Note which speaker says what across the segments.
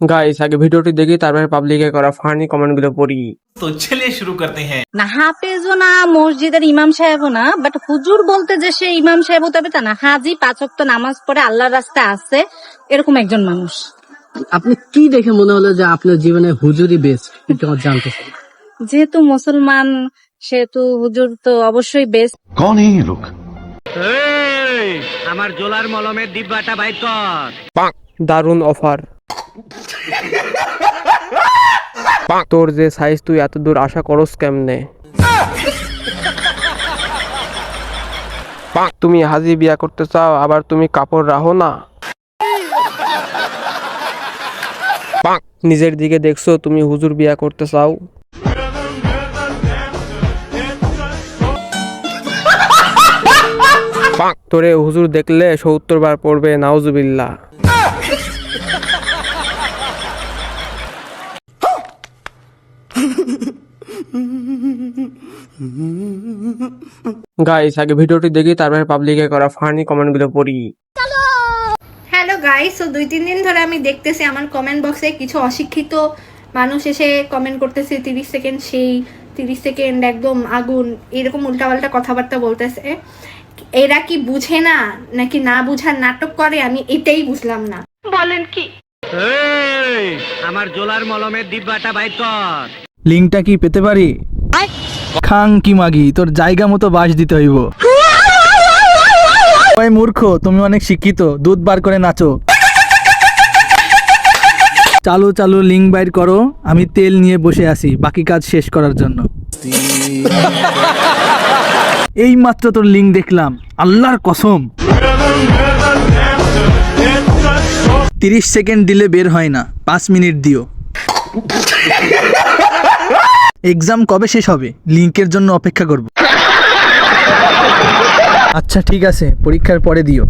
Speaker 1: Guys আগে ভিডিওটি দেখি তারপরে পাবলিকে করা ফানি কমেন্টগুলো পড়ি
Speaker 2: तो चलिए शुरू करते हैं
Speaker 3: না হাফেজও না মসজিদের ইমাম সাহেবও না বাট হুজুর বলতে যে সে ইমাম সাহেব হতে হবে তা না হাজি পাঁচক নামাজ পড়ে আল্লাহর রাস্তায় আছে এরকম একজন মানুষ
Speaker 4: আপনি কি দেখে মনে হলো যে আপনার জীবনে হুজুরি বেস্ট একটু আমার জানতে চাই
Speaker 3: যেহেতু মুসলমান সেহেতু হুজুর তো অবশ্যই বেস্ট
Speaker 5: कौन है ये लोग
Speaker 6: আমার জোলার মলমের ডিব্বাটা বাইর কর
Speaker 1: দারুণ অফার তোর যে সাইজ তুই এত দূর আশা করস কেমনে? তুমি হাজি বিয়া করতে চাও, আবার তুমি কাপড় রাখো না? নিজের দিকে দেখছ, তুমি হুজুর বিয়া করতে চাও? তোরে হুজুর দেখলে সত্তর বার পড়বে, নাউজুবিল্লাহ। গাইস আগে ভিডিওটি দেখি তারপরে পাবলিকে করা ফানি কমেন্টগুলো পড়ি।
Speaker 7: হ্যালো গাইস তো দুই তিন দিন ধরে আমি দেখতেছি আমার কমেন্ট বক্সে কিছু অশিক্ষিত মানুষ এসে কমেন্ট করতেছে তিরিশ সেকেন্ড সেই তিরিশ সেকেন্ড একদম আগুন এরকম উল্টাপাল্টা কথাবার্তা বলতেছে। এরা কি বুঝে না নাকি না বুঝার নাটক করে? আমি এটাই বুঝলাম না।
Speaker 6: বলেন এই, আমার জোলার মলমের ডিব্বাটা বাইর কর।
Speaker 8: লিঙ্কটা কি পেতে পারি? খাং কি মাগি তোর জায়গা মতো বাস দিতে হইব। ওই মূর্খ তুমি অনেক শিক্ষিত দুধ বার করে নাচো। চালু চালু লিঙ্ক বাইর করো আমি তেল নিয়ে বসে আছি বাকি কাজ শেষ করার জন্য। এই মাত্র তোর লিঙ্ক দেখলাম আল্লাহর কসম। তিরিশ সেকেন্ড দিলে বের হয় না পাঁচ মিনিট দিও। এক্সাম কবে শেষ হবে? লিঙ্কের জন্য অপেক্ষা করব। আচ্ছা ঠিক আছে। পরীক্ষার পরে দিও।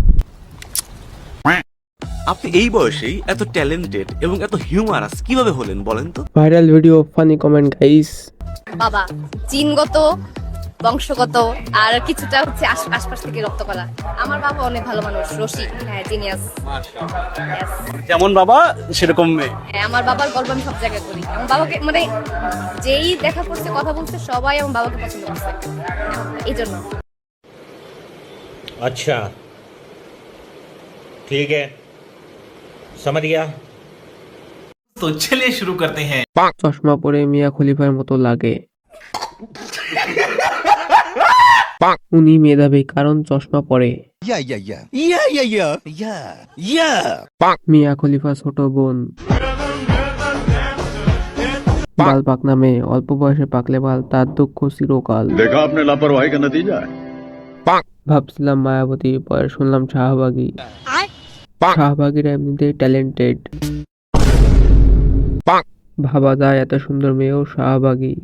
Speaker 9: আপনি এই বয়সেই এত ট্যালেন্টেড এবং এত হিউমারাস কীভাবে হলেন বলেন তো?
Speaker 1: Viral video funny comment guys
Speaker 10: বাবা জিনগত বংশগত আর কিছুটা হচ্ছে আশ- আশপাশ থেকে রক্ত করা আমার বাবা অনেক ভালো মানুষ রসিক হ্যাঁ জিনিয়াস
Speaker 9: যেমন বাবা সেরকম মেয়ে
Speaker 10: হ্যাঁ আমার বাবার গল্প আমি সব জায়গায় করি আমার বাবাকে মানে যেই দেখা করছে কথা বলছে সবাই আমার বাবাকে পছন্দ করছে এই জন্য
Speaker 2: अच्छा ठीक है समझ गया तो चलिए शुरू करते हैं
Speaker 1: চশমা পরে মিয়া খলিফার মতো লাগে উনি মেধাবী কারণ চশমা পরে। মিয়া খলিফা ছোট বোন। বাল পাক নামে অল্প বয়সে পাকলে বাল তার দুঃখ চিরকাল। ভাবছিলাম মায়াবতী পরে শুনলাম শাহবাগী। শাহবাগীরা এমনিতে ট্যালেন্টেড ভাবা যায় এত সুন্দর মেয়েও শাহবাগী।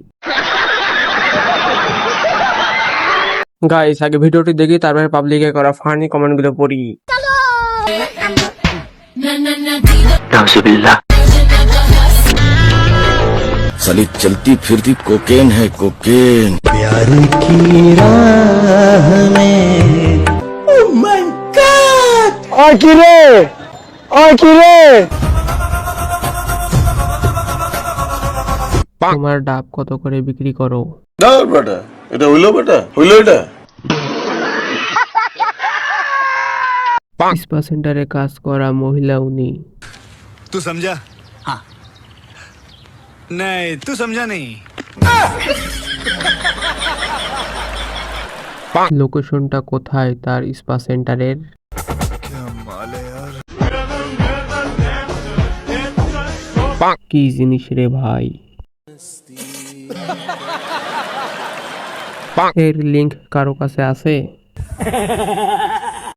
Speaker 1: গাইস আগে ভিডিওটি দেখি তারপরে পাবলিকে করা ফানি কমেন্টগুলো পড়ি
Speaker 5: साली चलती फिरती कोकेन है कोकेन
Speaker 1: তোমার ডাব কত করে বিক্রি করো
Speaker 5: বেটা এটা হইলো বেটা হইলো এটা
Speaker 1: স্পা সেন্টারে কাজ করা মহিলা উনি।
Speaker 11: তুই সমঝা হ্যাঁ নাই তুই সমঝা নেই
Speaker 1: লোকেশনটা কোথায়? তার স্পা সেন্টারের কি জিনিস রে ভাই? এর লিংক কারও কাছে আছে?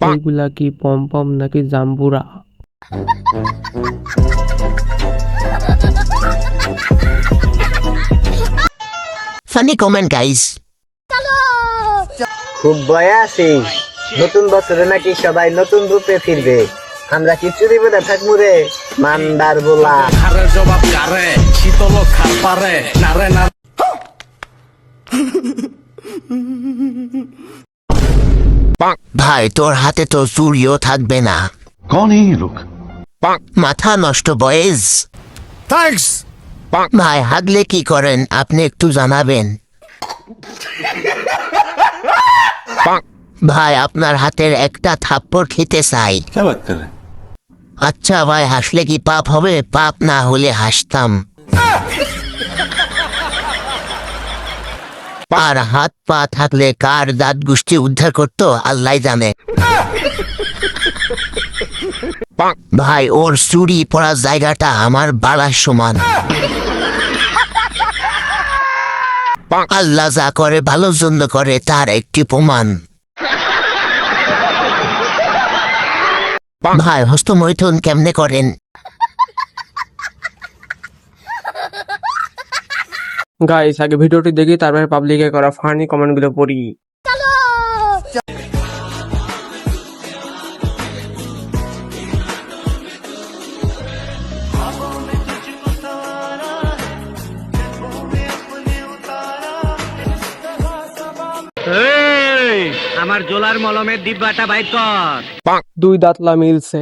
Speaker 1: এইগুলা কি পম পম নাকি জাম্বুরা?
Speaker 6: ফানি কমেন্ট গাইস
Speaker 4: খুব ভয় আছি নতুন বছরে নাকি সবাই নতুন রূপে ফিরবে। আমরা কি চুরি বেঁধে থাকব রে মান্দার বোলা।
Speaker 6: আরে জবাব কারে? শীতল খার পারে। নারে না ভাই তোর হাতে তো চুরিও থাকবে না
Speaker 5: कौन है ये लोग
Speaker 4: মাথা নষ্ট বয়েজ
Speaker 11: थैंक्स
Speaker 4: ভাই হাগলে কি করেন আপনি একটু জানাবেন ভাই আপনার হাতের একটা থাপ্পড় খেতে চাই আচ্ছা ভাই হাসলে কি পাপ হবে পাপ না হলে হাসতাম আর হাত, পা থাকলে কার দাঁত গোষ্ঠী উদ্ধার করতো আল্লাহ জানে। ভাই, ওর চুরি পড়ার জায়গাটা আমার বাড়ার সমান। আল্লাহ যা করে, ভালোর জন্য করে, তার একটি প্রমাণ। ভাই, হস্তমৈথুন কেমনে করেন?
Speaker 1: গাইস আগে ভিডিওটি দেখি তারপরে পাবলিকে করা ফানি কমেন্টগুলো পড়ি।
Speaker 6: আমার জোলার মলমের ডিব্বাটা বাইর কর।
Speaker 1: দুই দাঁতলা মিলছে।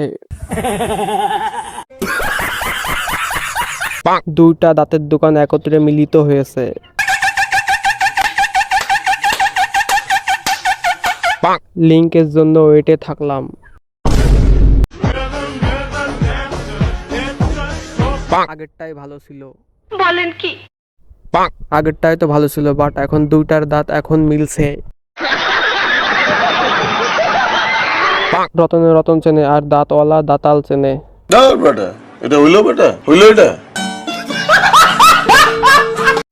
Speaker 1: দুইটা দাঁতের দোকান একত্রে মিলিত হয়েছে। পাক। লিঙ্কের জন্য ওয়েটে থাকলাম। আগেরটাই ভালো ছিল।
Speaker 7: বলেন কি?
Speaker 1: আগেরটাই তো ভালো ছিল বাট এখন দুইটার দাঁত এখন মিলছে। রতনে রতন চেনে আর দাঁতওয়ালা দাঁতাল চেনে।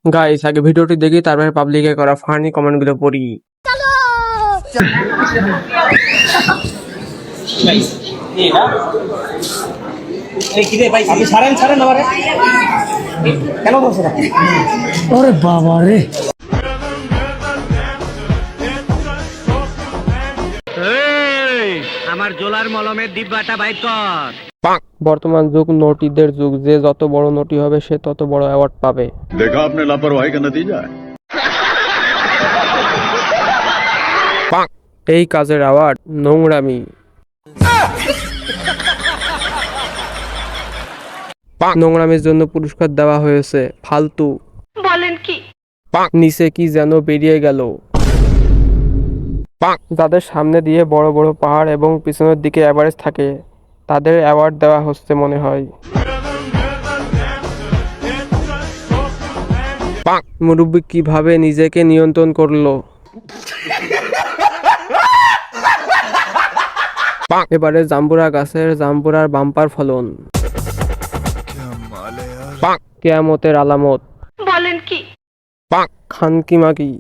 Speaker 1: গাইস আগে ভিডিওটি দেখি তারপরে পাবলিকে করা ফানি কমেন্টগুলো পড়ি।
Speaker 6: আমার জোলার মলমের ডিব্বাটা বাইর কর
Speaker 1: বর্তমান যুগ নোটিদের যুগ যে যত বড় নোটি হবে সে তত বড় অ্যাওয়ার্ড পাবে।
Speaker 11: দেখা আপনি লাপরওয়াহি কা নতিজা
Speaker 1: এই কাজের অ্যাওয়ার্ড নোংরামি। নোংরামির জন্য পুরস্কার দেওয়া হয়েছে ফালতু।
Speaker 7: বলেন কি?
Speaker 1: নিচে কি যেন বেরিয়ে গেল। যাদের সামনে দিয়ে বড় বড় পাহাড় এবং পিছনের দিকে অ্যাভারেজ থাকে তাদের অ্যাওয়ার্ড দেওয়া হচ্ছে মনে হয়। মুরব্বী কীভাবে নিজেকে নিয়ন্ত্রণ করল? এবারে জাম্বুরা গাছের জাম্বুরার বাম্পার ফলন। কেয়ামতের আলামত।
Speaker 7: বলেন কি?
Speaker 1: খানকি মাকি